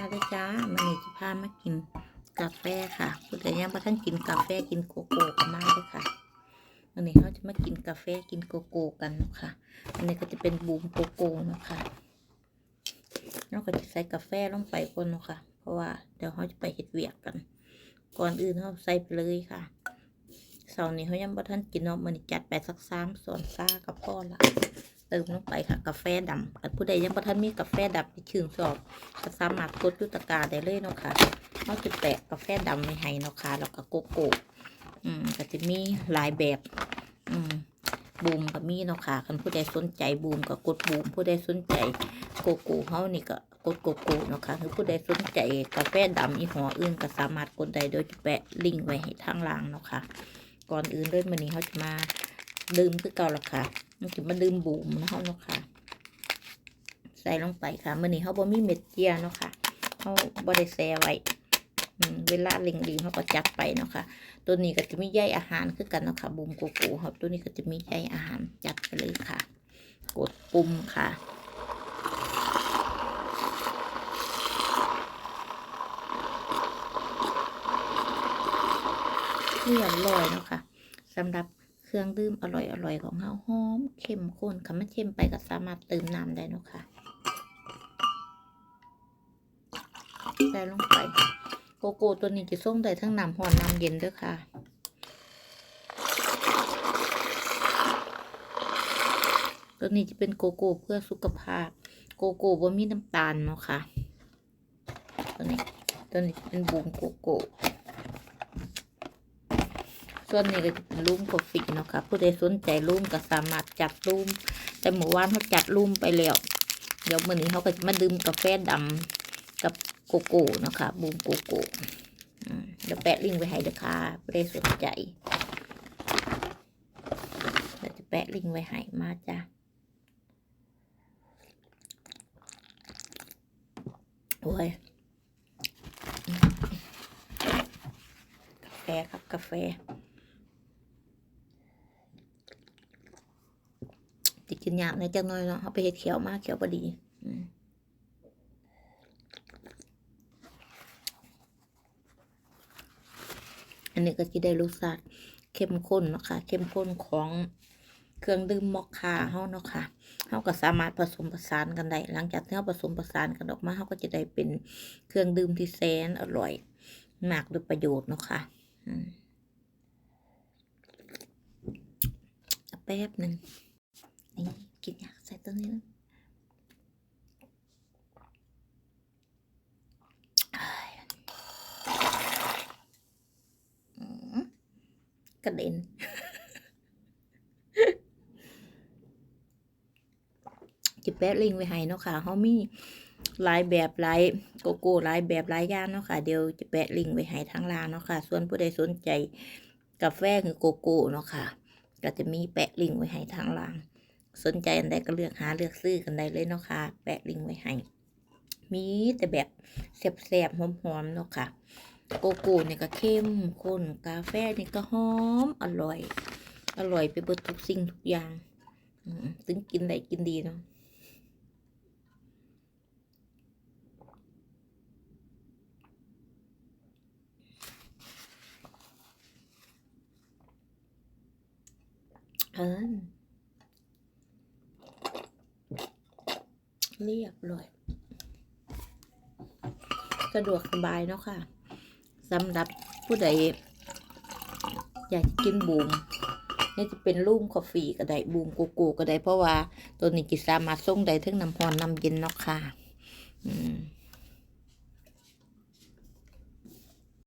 มาเลยจ้ามันนี่จะพามากินกาแฟค่ะผู้ใดยังบ่ท่านกินกาแฟกินโกโก้ก็มากเลยค่ะวันนี้เขาจะมากินกาแฟกินโกโก้กันนะคะอันนี้ก็จะเป็นบูมโกโก้นะค่ะเราก็จะใส่กาแฟลงไปก่อนนะคะเพราะว่าเดี๋ยวเขาจะไปเฮ็ดเวียกกัน ก่อนอื่นเขาใส่ไปเลยค่ะเสาร์นี้เขายังบ่ท่านกินเนาะมันจัดไปสักสามส่วนซ่ากับพ่อละ เติมลงไปค่ะกาแฟดำผู้ใดยังบ่ทันมีกาแฟดำที่ชื่นชอบก็สามารถกดยุตกาได้เลยเนาะค่ะเขาจะแปะกาแฟดำไว้ให้เนาะค่ะแล้วก็โกโก้อืมก็จะมีหลายแบบ อืมบูมก็มีเนาะค่ะคันผู้ใดสนใจบูมก็กดบูมผู้ใดสนใจโกโก้เฮานี่ก็กดโกโก้เนาะค่ะหรือผู้ใดสนใจกาแฟดำอีหัวอื่นก็สามารถกดได้โดยจะแปะลิงก์ไว้ให้ทางล่างเนาะค่ะก่อนอื่นเริ่มวันนี้เขาจะมาดื่มคือเก่าละค่ะ มันจะมาดื่มบูมนะเขาเนาะค่ะ ใส่ลงไปค่ะมื่อนี้เขาบ่มีเม็ดเจียเนาะค่ะเขาบ่ได้แซไว้อืมเวลาเล็งดีเขาก็จัดไปเนาะค่ะ ตัวนี้ก็จะมีใยอาหารคือกันเนาะค่ะบูมกโก้ครับ ตัวนี้ก็จะมีใยอาหารจัดไปเลยค่ะ กดปุ่มค่ะเรียบร้อยเนาะค่ะสำหรับ เครื่องดื่มอร่อยๆของเราหอมเข้มข้นค่ะมันเข้มไปก็สามารถเติมน้ำได้นะค่ะใส่ลงไป โกโก้ตัวนี้จะส่งได้ทั้งน้ำร้อนน้ำเย็นด้วยค่ะตัวนี้จะเป็นโกโก้เพื่อสุขภาพ โกโก้บ่มีน้ำตาลเนาะค่ะ ตัวนี้ตัวนี้เป็นบูมโกโก้ ส่วนนี้ก็จะเป็นรูมกาแฟเนาะค่ะผู้ใดสนใจรูมก็สามารถจัดรูม แต่เมื่อวานเขาจัดรูมไปแล้วเดี๋ยวมื้อนี้เขาก็มาดื่มกาแฟดำกับโกโก้เนาะค่ะบูมโกโก้เดี๋ยวแปะลิงก์ไว้ให้เด้อค่ะผู้ใดสนใจเดี๋ยวจะแปะลิงก์ไว้ให้มาจ้ะโอ้ยกาแฟครับกาแฟ จะ กินยากในจังน้อยเนาะเอาไปเห็ดเขียวมากเขียวพอดีอันนี้ก็จะได้รสชาติเข้มข้นเนาะค่ะ เข้มข้นของเครื่องดื่มมอคคาเฮาเนาะค่ะเฮาก็สามารถผสมผสานกันได้ หลังจากที่เฮาผสมผสานกันออกมาเฮาก็จะได้เป็นเครื่องดื่มที่แสนอร่อยมากด้วยประโยชน์เนาะค่ะอืมแป๊บหนึ่ง กินอยากใส่ตัวนี้นะอ้ายอืมกระเด็น จิแปะลิงก์ไว้ให้เนาะค่ะเขามีหลายแบบหลายโกโก้หลายแบบหลายอย่างเนาะค่ะ เดี๋ยวจะแปะลิงก์ไว้ให้ทางร้านเนาะค่ะ ส่วนผู้ใดสนใจกาแฟคือโกโก้เนาะค่ะ ก็จะมีแปะลิงก์ไว้ให้ทางร้าน สนใจอันใดก็เลือกหาเลือกซื้อกันได้เลยเนาะค่ะ แปะลิงก์ไว้ให้ มีแต่แบบแซ่บๆหอมๆเนาะค่ะ โกโก้เนี่ยก็เข้มข้นกาแฟนี่ก็หอมอร่อย อร่อยไปเบิดทุกสิ่งทุกอย่างถึงกินได้กินดีเนาะเอ เรียบร้อย สะดวกสบายเนาะค่ะสำหรับผู้ใดอยากกินบูมนี่จะเป็นรูมกาแฟก็ได้บูมกูกูก็ได้เพราะว่าตัวนี้กิสามารถส่งได้ทั้งน้ำร้อนน้ำเย็นเนาะค่ะ อืม